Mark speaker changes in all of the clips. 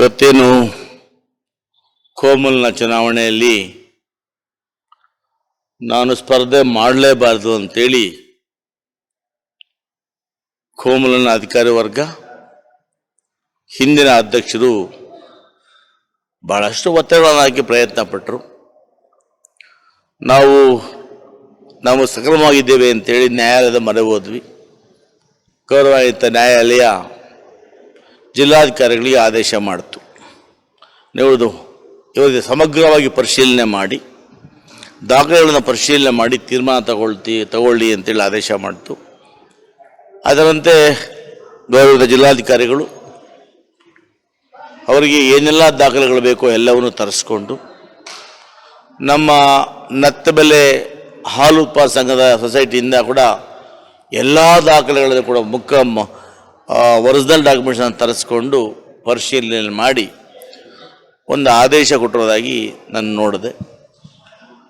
Speaker 1: ಇವತ್ತೇನು ಕೋಮಲ್ನ ಚುನಾವಣೆಯಲ್ಲಿ ನಾನು ಸ್ಪರ್ಧೆ ಮಾಡಲೇಬಾರದು ಅಂತೇಳಿ ಕೋಮಲನ ಅಧಿಕಾರಿ ವರ್ಗ, ಹಿಂದಿನ ಅಧ್ಯಕ್ಷರು ಬಹಳಷ್ಟು ಒತ್ತಡಗಳನ್ನು ಹಾಕಿ ಪ್ರಯತ್ನ ಪಟ್ಟರು ನಾವು ನಾವು ಸಕ್ರಮವಾಗಿದ್ದೇವೆ ಅಂತೇಳಿ ನ್ಯಾಯಾಲಯದ ಮರೆ ಹೋದ್ವಿ. ಗೌರವಾಯಿತ ನ್ಯಾಯಾಲಯ ಜಿಲ್ಲಾಧಿಕಾರಿಗಳಿಗೆ ಆದೇಶ ಮಾಡಿತು. ನೀವು ಇವರಿಗೆ ಸಮಗ್ರವಾಗಿ ಪರಿಶೀಲನೆ ಮಾಡಿ, ದಾಖಲೆಗಳನ್ನು ಪರಿಶೀಲನೆ ಮಾಡಿ ತೀರ್ಮಾನ ತಗೊಳ್ತಿ, ತಗೊಳ್ಳಿ ಅಂತೇಳಿ ಆದೇಶ ಮಾಡಿತು. ಅದರಂತೆ ಗೌರವದ ಜಿಲ್ಲಾಧಿಕಾರಿಗಳು ಅವರಿಗೆ ಏನೆಲ್ಲ ದಾಖಲೆಗಳು ಬೇಕೋ ಎಲ್ಲವನ್ನು ತರಿಸ್ಕೊಂಡು, ನಮ್ಮ ನತ್ತಬೆಲೆ ಹಾಲು ಉತ್ಪಾದಕ ಸಂಘದ ಸೊಸೈಟಿಯಿಂದ ಕೂಡ ಎಲ್ಲ ದಾಖಲೆಗಳನ್ನು ಕೂಡ ಮುಖ ಒರಿಜಿನಲ್ ಡಾಕ್ಯುಮೆಂಟ್ಸನ್ನು ತರಿಸ್ಕೊಂಡು ಪರಿಶೀಲನೆ ಮಾಡಿ ಒಂದು ಆದೇಶ ಕೊಟ್ಟಿರೋದಾಗಿ ನಾನು ನೋಡಿದೆ.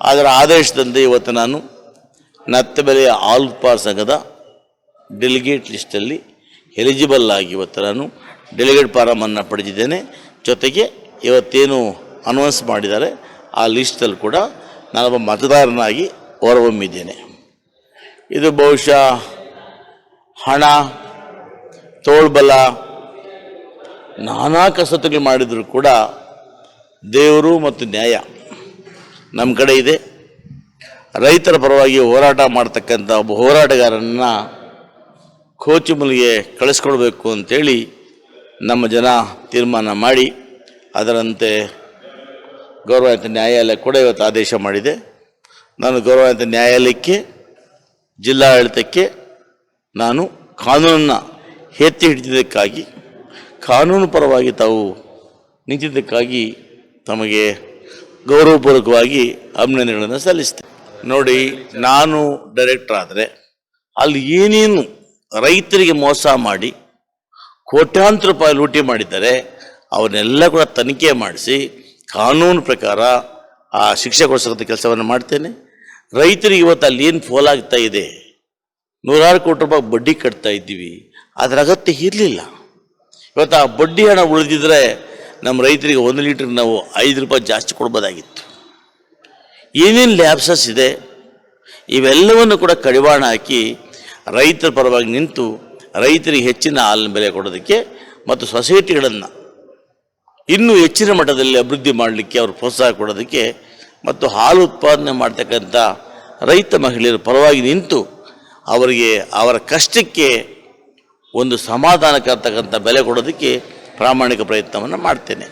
Speaker 1: ಅದರ ಆದೇಶದಂತೆ ಇವತ್ತು ನಾನು ನತ್ತಬೆಲೆ ಆಲ್ ಪಾರ್ ಸಂಘದ ಡೆಲಿಗೇಟ್ ಲಿಸ್ಟಲ್ಲಿ ಎಲಿಜಿಬಲ್ ಆಗಿ ಇವತ್ತು ನಾನು ಡೆಲಿಗೇಟ್ ಫಾರಮನ್ನು ಪಡೆದಿದ್ದೇನೆ. ಜೊತೆಗೆ ಇವತ್ತೇನು ಅನೌನ್ಸ್ ಮಾಡಿದ್ದಾರೆ, ಆ ಲಿಸ್ಟಲ್ಲಿ ಕೂಡ ನಾನೊಬ್ಬ ಮತದಾರನಾಗಿ ಹೊರಹೊಮ್ಮಿದ್ದೇನೆ. ಇದು ಬಹುಶಃ ಹಣ ತೋಳ್ಬಲ ನಾನಾ ಕಸರತ್ತುಗಳು ಮಾಡಿದರೂ ಕೂಡ ದೇವರು ಮತ್ತು ನ್ಯಾಯ ನಮ್ಮ ಕಡೆ ಇದೆ. ರೈತರ ಪರವಾಗಿ ಹೋರಾಟ ಮಾಡ್ತಕ್ಕಂಥ ಒಬ್ಬ ಹೋರಾಟಗಾರನ್ನು ಕೋಚಿಮುಲಿಗೆ ಕಳಿಸ್ಕೊಡ್ಬೇಕು ಅಂಥೇಳಿ ನಮ್ಮ ಜನ ತೀರ್ಮಾನ ಮಾಡಿ ಅದರಂತೆ ಗೌರವಾನ್ವಿತ ನ್ಯಾಯಾಲಯ ಕೂಡ ಇವತ್ತು ಆದೇಶ ಮಾಡಿದೆ. ನಾನು ಗೌರವಾನ್ವಿತ ನ್ಯಾಯಾಲಯಕ್ಕೆ, ಜಿಲ್ಲಾಡಳಿತಕ್ಕೆ ನಾನು ಕಾನೂನನ್ನು ಎತ್ತಿ ಹಿಡಿದಿದ್ದಕ್ಕಾಗಿ, ಕಾನೂನು ಪರವಾಗಿ ತಾವು ನಿಂತಿದ್ದಕ್ಕಾಗಿ ತಮಗೆ ಗೌರವಪೂರ್ವಕವಾಗಿ ಅಭಿನಂದನೆಗಳನ್ನು ಸಲ್ಲಿಸ್ತೇನೆ ನೋಡಿ, ನಾನು ಡೈರೆಕ್ಟರ್ ಆದರೆ, ಅಲ್ಲಿ ಏನೇನು ರೈತರಿಗೆ ಮೋಸ ಮಾಡಿ, ಕೋಟ್ಯಾಂತರ ರೂಪಾಯಿ ಲೂಟಿ ಮಾಡಿದ್ದಾರೆ, ಅವನ್ನೆಲ್ಲ ಕೂಡ ತನಿಖೆ ಮಾಡಿಸಿ, ಕಾನೂನು ಪ್ರಕಾರ ಆ ಶಿಕ್ಷೆ ಕೊಡಿಸೋಂಥ ಕೆಲಸವನ್ನು ಮಾಡ್ತೇನೆ. ರೈತರಿಗೆ ಇವತ್ತು ಅಲ್ಲಿ ಏನು ಫೋಲಾಗ್ತಾ ಇದೆ? ನೂರಾರು ಕೋಟಿ ರೂಪಾಯಿ ಬಡ್ಡಿ ಕಟ್ತಾ ಇದ್ದೀವಿ. ಅದರ ಅಗತ್ಯ ಇರಲಿಲ್ಲ. ಇವತ್ತು ಆ ಬಡ್ಡಿ ಹಣ ಉಳಿದಿದ್ರೆ ನಮ್ಮ ರೈತರಿಗೆ ಒಂದು ಲೀಟ್ರಿಗೆ ನಾವು ಐದು ರೂಪಾಯಿ ಜಾಸ್ತಿ ಕೊಡ್ಬೋದಾಗಿತ್ತು. ಏನೇನು ಲ್ಯಾಬ್ಸಸ್ ಇದೆ, ಇವೆಲ್ಲವನ್ನು ಕೂಡ ಕಡಿವಾಣ ಹಾಕಿ ರೈತರ ಪರವಾಗಿ ನಿಂತು ರೈತರಿಗೆ ಹೆಚ್ಚಿನ ಹಾಲಿನ ಬೆಲೆ ಕೊಡೋದಕ್ಕೆ ಮತ್ತು ಸೊಸೈಟಿಗಳನ್ನು ಇನ್ನೂ ಹೆಚ್ಚಿನ ಮಟ್ಟದಲ್ಲಿ ಅಭಿವೃದ್ಧಿ ಮಾಡಲಿಕ್ಕೆ ಅವರು ಪ್ರೋತ್ಸಾಹ ಕೊಡೋದಕ್ಕೆ ಮತ್ತು ಹಾಲು ಉತ್ಪಾದನೆ ಮಾಡ್ತಕ್ಕಂಥ ರೈತ ಮಹಿಳೆಯರ ಪರವಾಗಿ ನಿಂತು ಅವರಿಗೆ ಅವರ ಕಷ್ಟಕ್ಕೆ ಒಂದು ಸಮಾಧಾನಕ್ಕೆ ಅಂತಕ್ಕಂಥ ಬೆಲೆ ಕೊಡೋದಕ್ಕೆ ಪ್ರಾಮಾಣಿಕ ಪ್ರಯತ್ನವನ್ನು ಮಾಡ್ತೇನೆ.